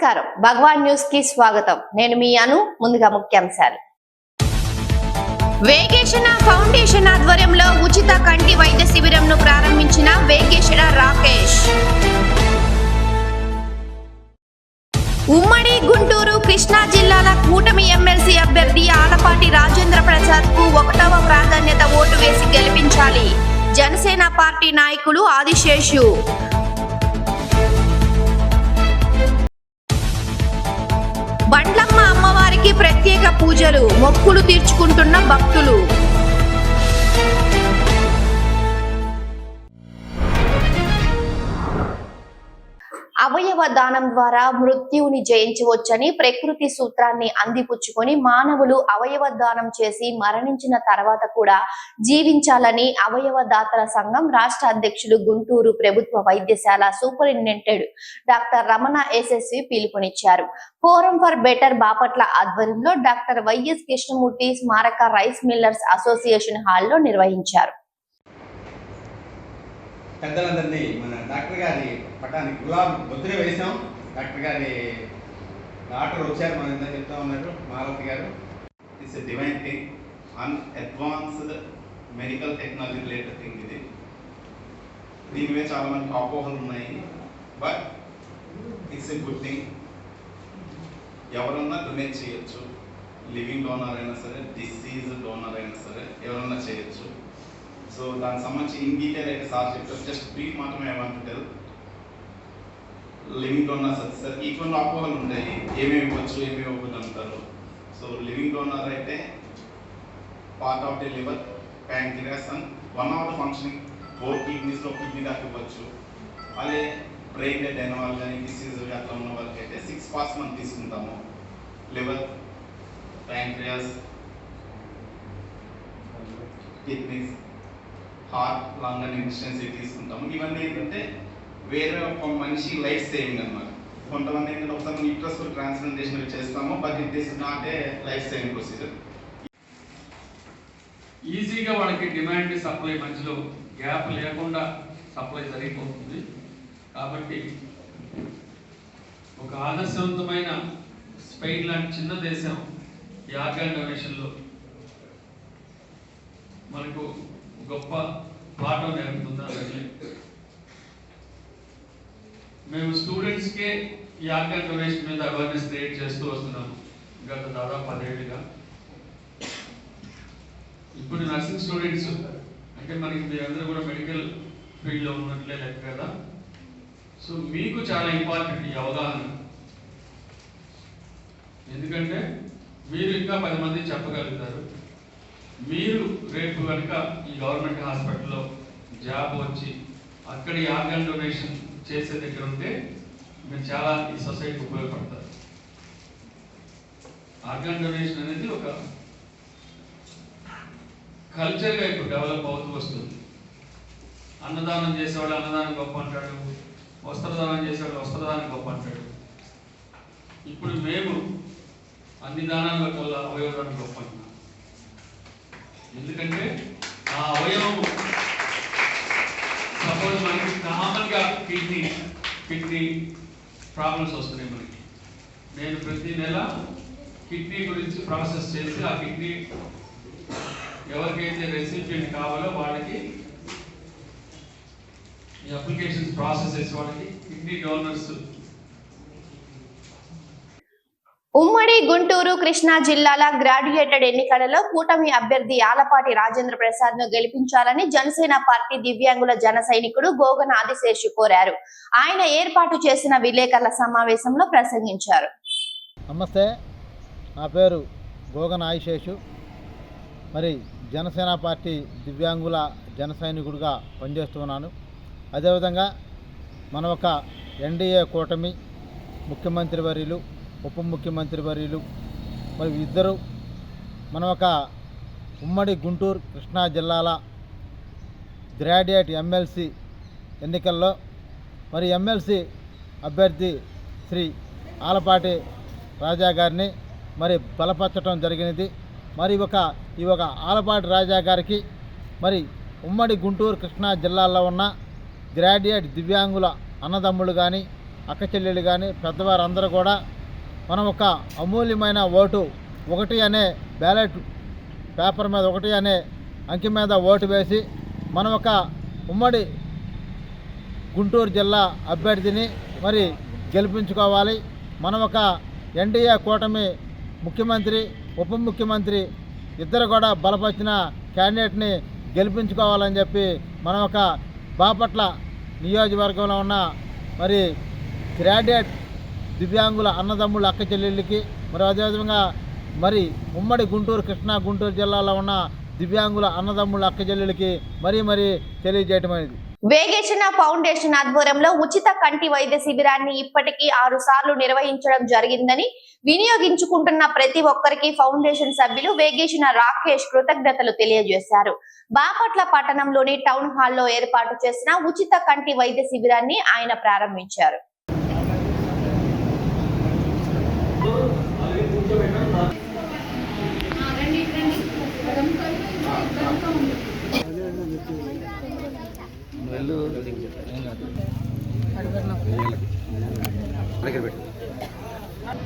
నమస్కారం. భగవాన్ న్యూస్కి స్వాగతం. నేను మీ అను ముందుగా ముఖ్యాంశాలు. వేకేషణ ఫౌండేషన్ ఆధ్వర్యంలో ఉచిత కంటి వైద్య శిబిరంను ప్రారంభించిన వేకేషణ రాకేష్. ఉమ్మడి గుంటూరు కృష్ణా జిల్లాల కూటమి ఎమ్మెల్సీ అభ్యర్థి ఆలపాటి రాజేంద్ర ప్రసాద్కు ఒకటవ ప్రాధాన్యత ఓటు వేసి గెలిపించాలి. జనసేన పార్టీ నాయకులు ఆదిశేషు. పండ్లమ్మ అమ్మవారికి ప్రత్యేక పూజలు మొక్కులు తీర్చుకుంటున్న భక్తులు. అవయవ దానం ద్వారా మృత్యువుని జయించవచ్చని ప్రకృతి సూత్రాన్ని అందిపుచ్చుకొని మానవులు అవయవ దానం చేసి మరణించిన తర్వాత కూడా జీవించాలని అవయవ దాతల సంఘం రాష్ట్ర అధ్యక్షులు గుంటూరు ప్రభుత్వ వైద్యశాల సూపరింటెండెంట్ డాక్టర్ రమణ ఎస్ఎస్వి పిలుపునిచ్చారు. ఫోరం ఫర్ బెటర్ బాపట్ల ఆధ్వర్యంలో డాక్టర్ వైఎస్ కృష్ణమూర్తి స్మారక రైస్ మిల్లర్స్ అసోసియేషన్ హాల్లో నిర్వహించారు. పెద్దలందరినీ మన డాక్టర్ గారి పట్టానికి గులాబ్ ముద్ర వేసాం డాక్టర్ గారి డాక్టర్ వచ్చారు మన ఇందా చెప్తా ఉన్నారు మాలతి గారు. It's a divine thing an advanced medical technology related thing ఇది. దీని మీద చాలా మంది అపోహలు ఉన్నాయి. But it's a good thing ఎవరన్నా డొనేట్ చేయొచ్చు. లివింగ్ డోనర్ అయినా సరే డిసీజ్ డోనర్ అయినా సరే ఎవరన్నా చేయొచ్చు. సో దానికి సంబంధించి ఇన్ డీటెయిల్ అయితే సార్ చెప్తారు జస్ట్ బ్రీఫ్ మాత్రమే ఏమంటుంటారు లివింగ్ డోనర్స్ వచ్చేసరికి ఈ కొన్ని అపోహలు ఉంటాయి ఏమేమి ఇవ్వచ్చు ఏమేమి ఇవ్వకూడదు అంటారు సో లివింగ్ డోనర్ అయితే part of the liver pancreas and one of the functioning for కిడ్నీస్లో kidney దాకా ఇవ్వచ్చు అదే బ్రెయిన్ డెడ్ అయిన వాళ్ళు కానీ డిసీజ్ అట్లా ఉన్న వాళ్ళకి అయితే సిక్స్ పార్ట్స్ మనం తీసుకుంటాము liver pancreas kidneys heart lung అనే ఇన్సూరెన్స్ తీసుకుంటాము. ఇవన్నీ ఏంటంటే వేరే ఒక మనిషి లైఫ్ సేవింగ్ అన్నమాట. కొంతమంది ఏంటంటే ఒకసారి యూట్రస్ ట్రాన్స్ప్లాంటేషన్ చేస్తాము but it is not a life saving procedure ఈజీగా వాళ్ళకి డిమాండ్ సప్లై మధ్యలో గ్యాప్ లేకుండా సప్లై జరిగిపోతుంది. కాబట్టి ఒక ఆదర్శవంతమైన స్పెయిన్ లాంటి చిన్న దేశం ఈ ఆర్గాన్ డొనేషన్లో మనకు గొప్ప పాఠం నేర్పుతుంది మేము స్టూడెంట్స్కే ఈ ఆర్గాన్ డొనేషన్ మీద అవేర్నెస్ క్రియేట్ చేస్తూ వస్తున్నాము. గత దాదాపు పదేళ్ళుగా. ఇప్పుడు నర్సింగ్ స్టూడెంట్స్ అంటే మనకి మీరందరూ కూడా మెడికల్ ఫీల్డ్లో ఉన్నట్లే లెక్క కదా. సో మీకు చాలా ఇంపార్టెంట్ ఈ అవగాహన. ఎందుకంటే మీరు ఇంకా పది మంది చెప్పగలుగుతారు. మీరు రేపు కనుక ఈ గవర్నమెంట్ హాస్పిటల్లో జాబ్ వచ్చి అక్కడ ఈ ఆర్గాన్ డొనేషన్ చేసే దగ్గర ఉంటే మీరు చాలా ఈ సొసైటీకి ఉపయోగపడతారు. ఆర్గాన్ డొనేషన్ అనేది ఒక కల్చర్గా ఇప్పుడు డెవలప్ అవుతూ వస్తుంది. అన్నదానం చేసేవాడు అన్నదానం గొప్ప అంటాడు వస్త్రదానం చేసేవాడు వస్త్రదానం గొప్ప అంటాడు. ఇప్పుడు మేము అన్ని దానాల వల్ల అవయవదానం గొప్ప అంటున్నాం. ఎందుకంటే ఆ అవయవం సపోజ్ మనకి కామన్గా కిడ్నీ కిడ్నీ ప్రాబ్లమ్స్ వస్తున్నాయి మనకి. నేను ప్రతి నెల కిడ్నీ గురించి ప్రాసెస్ చేసి ఆ కిడ్నీ ఎవరికైతే రెసిపియంట్ కావాలో వాళ్ళకి ఈ అప్లికేషన్స్ ప్రాసెస్ చేసే వాళ్ళకి కిడ్నీ డోనర్స్ ఉమ్మడి గుంటూరు కృష్ణా జిల్లాల గ్రాడ్యుయేటెడ్ ఎన్నికలలో కూటమి అభ్యర్థి ఆలపాటి రాజేంద్ర ప్రసాద్ను గెలిపించాలని జనసేన పార్టీ దివ్యాంగుల జన సైనికుడు గోగన ఆదిశేషు కోరారు. ఆయన ఏర్పాటు చేసిన విలేకరుల సమావేశంలో ప్రసంగించారు. నమస్తే నా పేరు గోగన ఆదిశేషు. మరి జనసేన పార్టీ దివ్యాంగుల జన సైనికుడిగా పనిచేస్తున్నాను. అదేవిధంగా మన ఒక ఎన్డీఏ కూటమి ముఖ్యమంత్రి వర్యులు ఉప ముఖ్యమంత్రి వర్యులు. మరి ఇద్దరు మన ఒక ఉమ్మడి గుంటూరు కృష్ణా జిల్లాల గ్రాడ్యుయేట్ ఎమ్మెల్సీ ఎన్నికల్లో మరి ఎమ్మెల్సీ అభ్యర్థి శ్రీ ఆలపాటి రాజా గారిని మరి బలపరచడం జరిగినది. మరి ఒక ఈ ఒక ఆలపాటి రాజా గారికి మరి ఉమ్మడి గుంటూరు కృష్ణా జిల్లాలో ఉన్న గ్రాడ్యుయేట్ దివ్యాంగుల అన్నదమ్ములు కానీ అక్కచెల్లెలు కానీ పెద్దవారు అందరూ కూడా మనం ఒక అమూల్యమైన ఓటు ఒకటి అనే బ్యాలెట్ పేపర్ మీద ఒకటి అనే అంకె మీద ఓటు వేసి మనం ఒక ఉమ్మడి గుంటూరు జిల్లా అభ్యర్థిని మరి గెలిపించుకోవాలి. మనం ఒక ఎన్డీఏ కూటమి ముఖ్యమంత్రి ఉప ముఖ్యమంత్రి ఇద్దరు కూడా బలపరిచిన క్యాండిడేట్ని గెలిపించుకోవాలని చెప్పి మనం ఒక బాపట్ల నియోజకవర్గంలో ఉన్న మరి గ్రాడ్యుయేట్ దివ్యాంగుల అన్నదమ్ముల అక్క చెల్లెళ్ళకి మరి అదేవిధంగా మరి ఉమ్మడి గుంటూరు కృష్ణా గుంటూరు జిల్లాలో ఉన్న దివ్యాంగుల అన్నదమ్ముల అక్క చెల్లెళ్ళకి మరీ మరీ తెలియజేయటం అనేది వేగేశన ఫౌండేషన్ ఆధ్వర్యంలో ఉచిత కంటి వైద్య శిబిరాన్ని ఇప్పటికీ ఆరు సార్లు నిర్వహించడం జరిగిందని వినియోగించుకుంటున్న ప్రతి ఒక్కరికి ఫౌండేషన్ సభ్యులు వేగేశన రాకేష్ కృతజ్ఞతలు తెలియజేశారు. బాపట్ల పట్టణంలోని టౌన్ హాల్లో ఏర్పాటు చేసిన ఉచిత కంటి వైద్య శిబిరాన్ని ఆయన ప్రారంభించారు.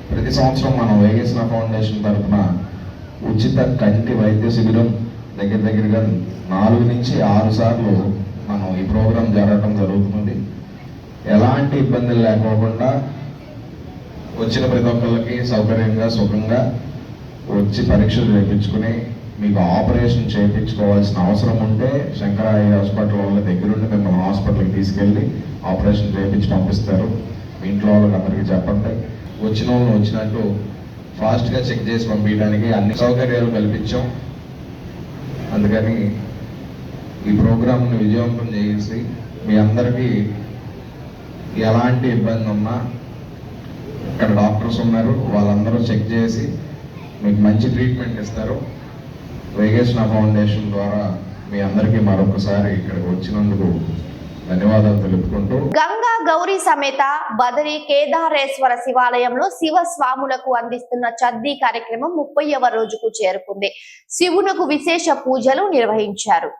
ప్రతి సంవత్సరం మనం వైఎస్ఆర్ ఫౌండేషన్ తరఫున ఉచిత కంటి వైద్య శిబిరం దగ్గర దగ్గరగా నాలుగు నుంచి ఆరు సార్లు మనం ఈ ప్రోగ్రాం జరగడం జరుగుతుంది. ఎలాంటి ఇబ్బందులు లేకోకుండా వచ్చిన ప్రతి ఒక్కరికి సౌకర్యంగా సుఖంగా వచ్చి పరీక్షలు చేయించుకుని మీకు ఆపరేషన్ చేయించుకోవాల్సిన అవసరం ఉంటే శంకరాయ హాస్పిటల్ వాళ్ళ దగ్గరుండి మిమ్మల్ని హాస్పిటల్కి తీసుకెళ్ళి ఆపరేషన్ చేయించి పంపిస్తారు. మీ ఇంట్లో వాళ్ళకి అందరికీ చెప్పండి. వచ్చిన వాళ్ళు వచ్చినట్టు ఫాస్ట్గా చెక్ చేసి పంపించడానికి అన్ని సౌకర్యాలు కల్పించాం. అందుకని ఈ ప్రోగ్రామ్ను విజయవంతం చేసి మీ అందరికీ ఎలాంటి ఇబ్బంది ఉన్నా ఇక్కడ డాక్టర్స్ ఉన్నారు. వాళ్ళందరూ చెక్ చేసి మీకు మంచి ట్రీట్మెంట్ ఇస్తారు. వేగేశ్న ఫౌండేషన్ ద్వారా మీ అందరికీ మరొకసారి ఇక్కడికి వచ్చినందుకు ధన్యవాదాలు తెలుపుకుంటూ గంగా గౌరీ సమేత బదరి కేదారేశ్వర శివాలయంలో శివ స్వాములకు అందిస్తున్న చద్దీ కార్యక్రమం ముప్పైవ రోజుకు చేరుకుంది. శివునకు విశేష పూజలు నిర్వహించారు.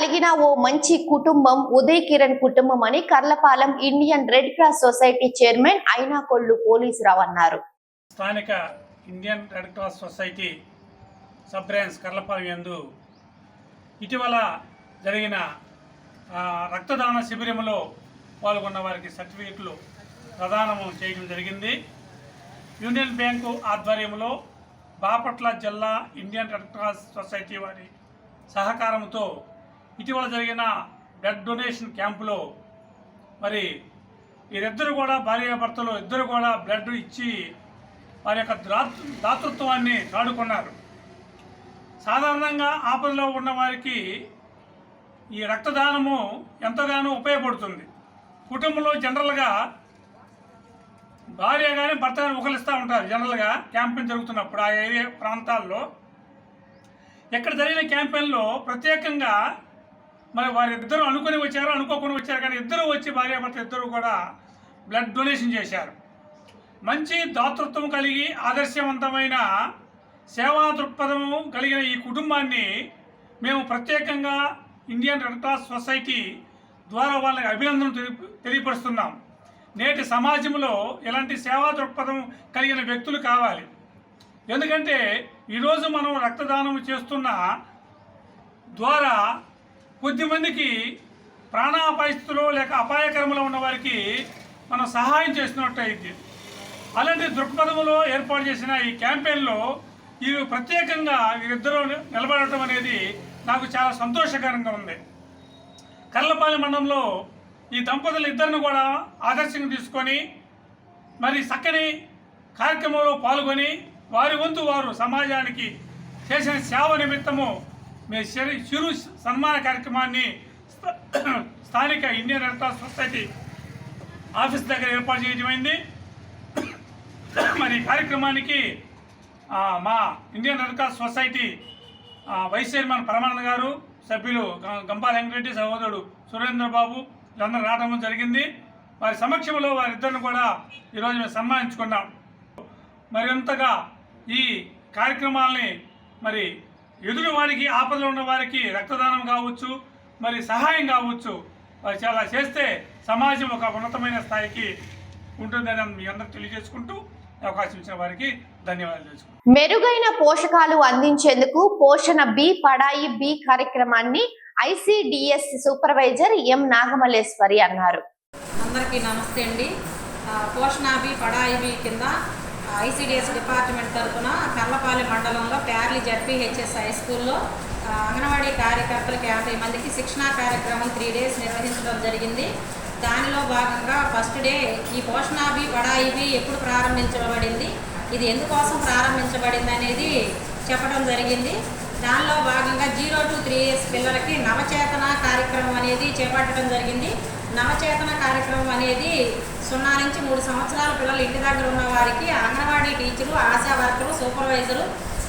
కలిగిన ఓ మంచి కుటుంబం ఉదయ్ కిరణ్ కుటుంబం అని Karlapalem Indian Red Cross society chairman Ainakollu Polisurao అన్నారు. స్థానిక Indian Red Cross society sub branch Karlapalem యందు ఇటీవల జరిగిన రక్తదాన శిబిరంలో పాల్గొన్న వారికి సర్టిఫికెట్లు ప్రదానం చేయడం జరిగింది. యూనియన్ బ్యాంకు ఆధ్వర్యంలో బాపట్ల జిల్లా ఇండియన్ రెడ్ క్రాస్ సొసైటీ వారి సహకారంతో ఇటీవల జరిగిన బ్లడ్ డొనేషన్ క్యాంపులో మరి వీరిద్దరు కూడా భార్యాభర్తలు ఇద్దరు కూడా బ్లడ్ ఇచ్చి వారి యొక్క దాతృత్వాన్ని దాడుకున్నారు సాధారణంగా ఆపదలో ఉన్న వారికి ఈ రక్తదానము ఎంతగానో ఉపయోగపడుతుంది. కుటుంబంలో జనరల్గా భార్య కానీ భర్త కానీ ఒకలిస్తూ ఉంటారు జనరల్గా క్యాంపెయిన్ జరుగుతున్నప్పుడు ఆ ఏరియా ప్రాంతాల్లో. ఎక్కడ జరిగిన క్యాంపెయిన్లో ప్రత్యేకంగా మరి వారిద్దరూ అనుకుని వచ్చారు అనుకోకుండా వచ్చారు కానీ ఇద్దరు వచ్చి భార్యాభర్త ఇద్దరు కూడా బ్లడ్ డొనేషన్ చేశారు. మంచి దాతృత్వం కలిగి ఆదర్శవంతమైన సేవా దృక్పథము కలిగిన ఈ కుటుంబాన్ని మేము ప్రత్యేకంగా ఇండియన్ రెడ్ క్రాస్ సొసైటీ ద్వారా వాళ్ళకి అభినందనలు తెలియపరుస్తున్నాం. నేటి సమాజంలో ఇలాంటి సేవా దృక్పథం కలిగిన వ్యక్తులు కావాలి. ఎందుకంటే ఈరోజు మనం రక్తదానం చేస్తున్న ద్వారా కొద్దిమందికి ప్రాణాపరిస్థితులు లేక అపాయకరంలో ఉన్న వారికి మనం సహాయం చేసినట్టయితే అయింది. అలాంటి దృక్పథంలో ఏర్పాటు చేసిన ఈ క్యాంపెయిన్లో వీరు ప్రత్యేకంగా వీరిద్దరూ నిలబడటం అనేది నాకు చాలా సంతోషకరంగా ఉంది. కర్లపాలె మండలంలో ఈ దంపతులు ఇద్దరిని కూడా ఆదర్శంగా తీసుకొని మరి చక్కని కార్యక్రమంలో పాల్గొని వారి వంతు వారు సమాజానికి చేసిన సేవ నిమిత్తము మీ చిరు చిరు సన్మాన కార్యక్రమాన్ని స్థానిక Indian Red Cross society office దగ్గర ఏర్పాటు చేయడమైంది మరి ఈ కార్యక్రమానికి మా Indian Red Cross society vice chairman Paramananda గారు సభ్యులు గంపా వెంకటరెడ్డి సహోదరుడు సురేంద్ర బాబు వీళ్ళందరూ రావడం జరిగింది. వారి సమక్షంలో వారిద్దరిని కూడా ఈరోజు మేము సన్మానించుకున్నాం. మరింతగా ఈ కార్యక్రమాల్ని మరి ఎదుటి వారికి ఆపదలో ఉన్న వారికి రక్తదానం కావచ్చు మరి సహాయం కావచ్చు వారు చాలా చేస్తే సమాజం ఒక ఉన్నతమైన స్థాయికి ఉంటుందని మీ అందరికి తెలియజేసుకుంటూ ఈ అవకాశం ఇచ్చిన వారికి ధన్యవాదాలు మెరుగైన పోషకాలు అందించేందుకు పోషణ బి పడాయి బి కార్యక్రమాన్ని ఐసిడిఎస్ సూపర్వైజర్ ఎం నాగమల్లేశ్వరి అన్నారు. అందరికీ నమస్తే అండి. ఆ, పోషణాభి పడాయిబి కింద ఐసిడిఎస్ డిపార్ట్మెంట్ తరఫున కర్లపాలెం మండలంలో ప్యార్లీ జడ్పీహెచ్ఎస్ హై స్కూల్లో అంగన్వాడీ కార్యకర్తలకు యాభై మందికి శిక్షణా కార్యక్రమం త్రీ డేస్ నిర్వహించడం జరిగింది. దానిలో భాగంగా ఫస్ట్ డే ఈ పోషణాభి పడాయిబి ఎప్పుడు ప్రారంభించబడింది ఇది ఎందుకోసం ప్రారంభించబడింది అనేది చెప్పడం జరిగింది. దానిలో భాగంగా జీరో టు త్రీ ఇయర్స్ పిల్లలకి నవచేతన కార్యక్రమం అనేది చేపట్టడం జరిగింది. నవచేతన కార్యక్రమం అనేది సున్నా నుంచి మూడు సంవత్సరాల పిల్లలు ఇంటి దగ్గర ఉన్న వారికి anganwadi teacher Asha worker supervisor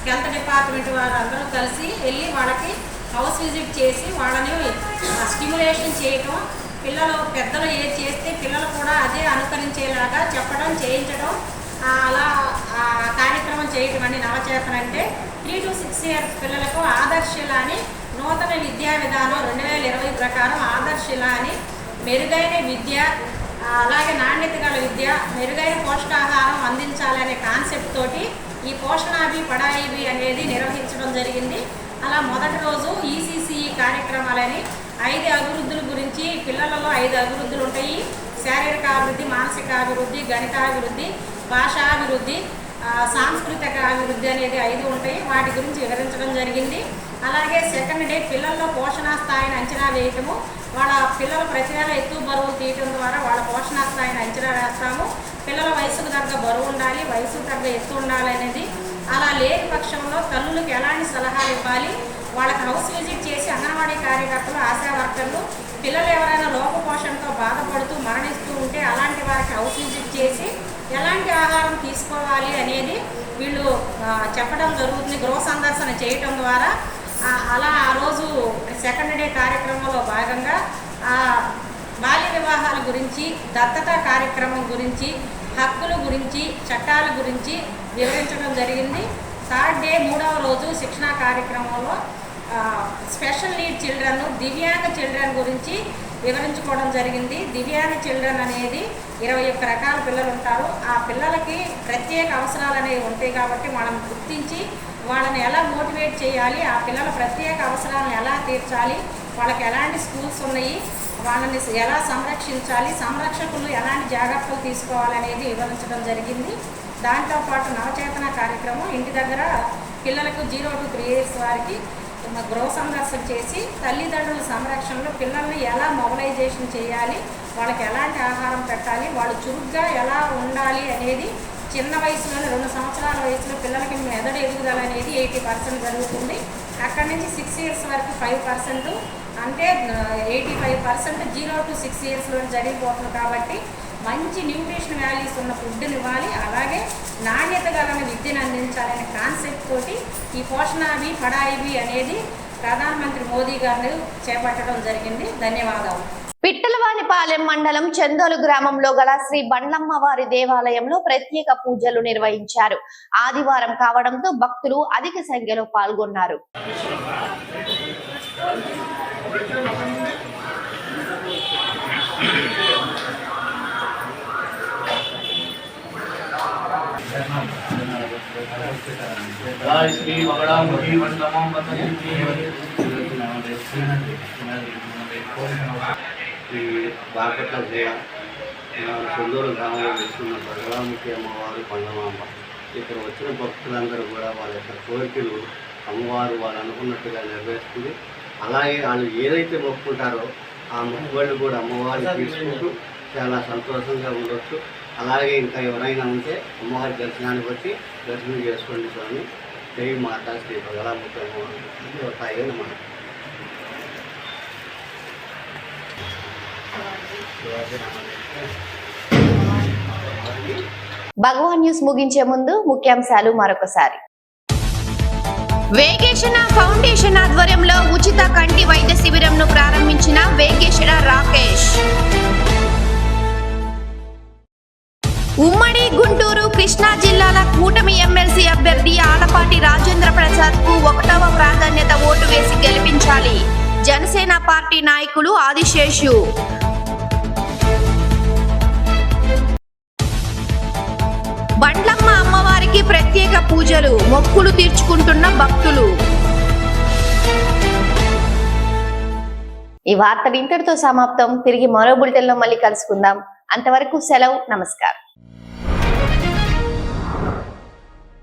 health department వారు అందరూ కలిసి వెళ్ళి వాళ్ళకి హౌస్ విజిట్ చేసి వాళ్ళని స్టిమ్యులేషన్ చేయటం పిల్లలు పెద్దలు ఏది చేస్తే పిల్లలు కూడా అదే అనుకరించేలాగా చెప్పడం చేయించడం అలా కార్యక్రమం చేయటం అని నవచేతన అంటే త్రీ టు సిక్స్ ఇయర్స్ పిల్లలకు ఆదర్శిల అని నూతన విద్యా విధానం రెండు వేల ఇరవై ప్రకారం ఆదర్శిల అని మెరుగైన విద్య అలాగే నాణ్యత గల విద్య మెరుగైన పోషకాహారం అందించాలనే కాన్సెప్ట్ తోటి ఈ పోషణాభి పడాయిబి అనేది నిర్వహించడం జరిగింది. అలా మొదటి రోజు ఈసీసీఈ కార్యక్రమాలని ఐదు అభివృద్ధుల గురించి పిల్లలలో ఐదు అభివృద్ధులు ఉంటాయి. శారీరక అభివృద్ధి మానసిక అభివృద్ధి గణితాభివృద్ధి భాషాభివృద్ధి సాంస్కృతిక అభివృద్ధి అనేది ఐదు ఉంటాయి. వాటి గురించి వివరించడం జరిగింది. అలాగే సెకండ్ డే పిల్లల్లో పోషణ స్థాయిని అంచనా వేయటము వాళ్ళ పిల్లల ప్రతి నెల ఎత్తు బరువు తీయటం ద్వారా వాళ్ళ పోషణ స్థాయిని అంచనా వేస్తాము. పిల్లల వయసుకు తగ్గ బరువు ఉండాలి వయసుకు తగ్గ ఎత్తు ఉండాలనేది అలా లేని పక్షంలో తల్లులకు ఎలాంటి సలహాలు ఇవ్వాలి? వాళ్ళకి హౌస్ విజిట్ చేసి అంగన్వాడీ కార్యకర్తలు ఆశా వర్కర్లు పిల్లలు ఎవరైనా లోపపోషణతో బాధపడుతూ మరణిస్తూ ఉంటే అలాంటి వారికి హౌస్ విజిట్ చేసి ఎలాంటి ఆహారం తీసుకోవాలి అనేది వీళ్ళు చెప్పడం జరుగుతుంది. గృహ సందర్శన చేయటం ద్వారా అలా ఆ రోజు సెకండ్ డే కార్యక్రమంలో భాగంగా ఆ, బాల్య వివాహాల గురించి దత్తత కార్యక్రమం గురించి హక్కుల గురించి చట్టాల గురించి వివరించడం జరిగింది. థర్డ్ డే మూడవ రోజు శిక్షణా కార్యక్రమంలో స్పెషల్ నీడ్ చిల్డ్రన్ దివ్యాంగ చిల్డ్రన్ గురించి వివరించుకోవడం జరిగింది. దివ్యాంగ చిల్డ్రన్ అనేది ఇరవై ఒక్క రకాల పిల్లలు ఉంటారు ఆ పిల్లలకి ప్రత్యేక అవసరాలు అనేవి ఉంటాయి కాబట్టి మనం గుర్తించి వాళ్ళని ఎలా మోటివేట్ చేయాలి ఆ పిల్లల ప్రత్యేక అవసరాలను ఎలా తీర్చాలి వాళ్ళకి ఎలాంటి స్కూల్స్ ఉన్నాయి వాళ్ళని ఎలా సంరక్షించాలి సంరక్షకులు ఎలాంటి జాగ్రత్తలు తీసుకోవాలనేది వివరించడం జరిగింది. దాంతోపాటు నవచేతన కార్యక్రమం ఇంటి దగ్గర పిల్లలకు జీరో టు త్రీ ఇయర్స్ వారికి గృహ సందర్శన చేసి తల్లిదండ్రుల సంరక్షణలో పిల్లల్ని ఎలా మొబలైజేషన్ చేయాలి వాళ్ళకి ఎలాంటి ఆహారం పెట్టాలి వాళ్ళు చురుగ్గా ఎలా ఉండాలి అనేది చిన్న వయసులోనే రెండు సంవత్సరాల వయసులో పిల్లలకి మెదడు ఎదుగుదల అనేది ఎయిటీ పర్సెంట్ జరుగుతుంది. అక్కడి నుంచి సిక్స్ ఇయర్స్ వరకు ఫైవ్ పర్సెంట్. అంటే eighty five percent zero to six ఇయర్స్లో జరిగిపోతుంది కాబట్టి మంచి న్యూట్రిషన్ వాల్యూస్ ఉన్న ఫుడ్ని ఇవ్వాలి. అలాగే నాణ్యత గలన విద్యను అందించాలనే కాన్సెప్ట్ తోటి ఈ పోషణాభి పడాయిబి అనేది ప్రధానమంత్రి మోదీ గారు చేపట్టడం జరిగింది. ధన్యవాదాలు. పాలెం మండలం చందోలు గ్రామంలో గల శ్రీ బండ్లమ్మ వారి దేవాలయంలో ప్రత్యేక పూజలు నిర్వహించారు. ఆదివారం కావడంతో భక్తులు అధిక సంఖ్యలో పాల్గొన్నారు. ఈ బాపట్ల జయ మన సొందూరు గ్రామంలో వెళ్తున్న బలరాముఖి అమ్మవారు పండమాంబ ఇక్కడ వచ్చిన భక్తులందరూ కూడా వాళ్ళ యొక్క కోరికలు అమ్మవారు వాళ్ళు అనుకున్నట్టుగా నెరవేరుస్తుంది అలాగే వాళ్ళు ఏదైతే మొక్కుకుంటారో ఆ మొక్కుబళ్ళు కూడా అమ్మవారు తీసుకుంటూ చాలా సంతోషంగా ఉండొచ్చు. అలాగే ఇంకా ఎవరైనా ఉంటే అమ్మవారి దర్శనానికి వచ్చి దర్శనం చేసుకోండి స్వామి. దేవి మాతా శ్రీ బగలాముఖము దేవతాయే నమః భగవాన్ న్యూస్ ముగించే ముందు ముఖ్యాంశాలు మరొకసారి. వేగేషణ ఫౌండేషన్ ఆధ్వర్యంలో ఉచిత కంటి వైద్య శిబిరంను ప్రారంభించిన వేగేషణ రాకేష్. ఉమ్మడి గుంటూరు కృష్ణా జిల్లాల కూటమి ఎమ్మెల్సీ అభ్యర్థి ఆలపాటి రాజేంద్ర ప్రసాద్కు ఒకటవ ప్రాధాన్యత ఓటు వేసి గెలిపించాలి. జనసేన పార్టీ నాయకులు ఆదిశేషు. బండ్లమ్మ అమ్మవారికి ప్రత్యేక పూజలు మొక్కులు తీర్చుకుంటున్న భక్తులు. ఈ వార్తలు ఇంతటితో సమాప్తం. తిరిగి మరో బులెటిన్లో మళ్ళీ కలుసుకుందాం. అంతవరకు సెలవు నమస్కారం.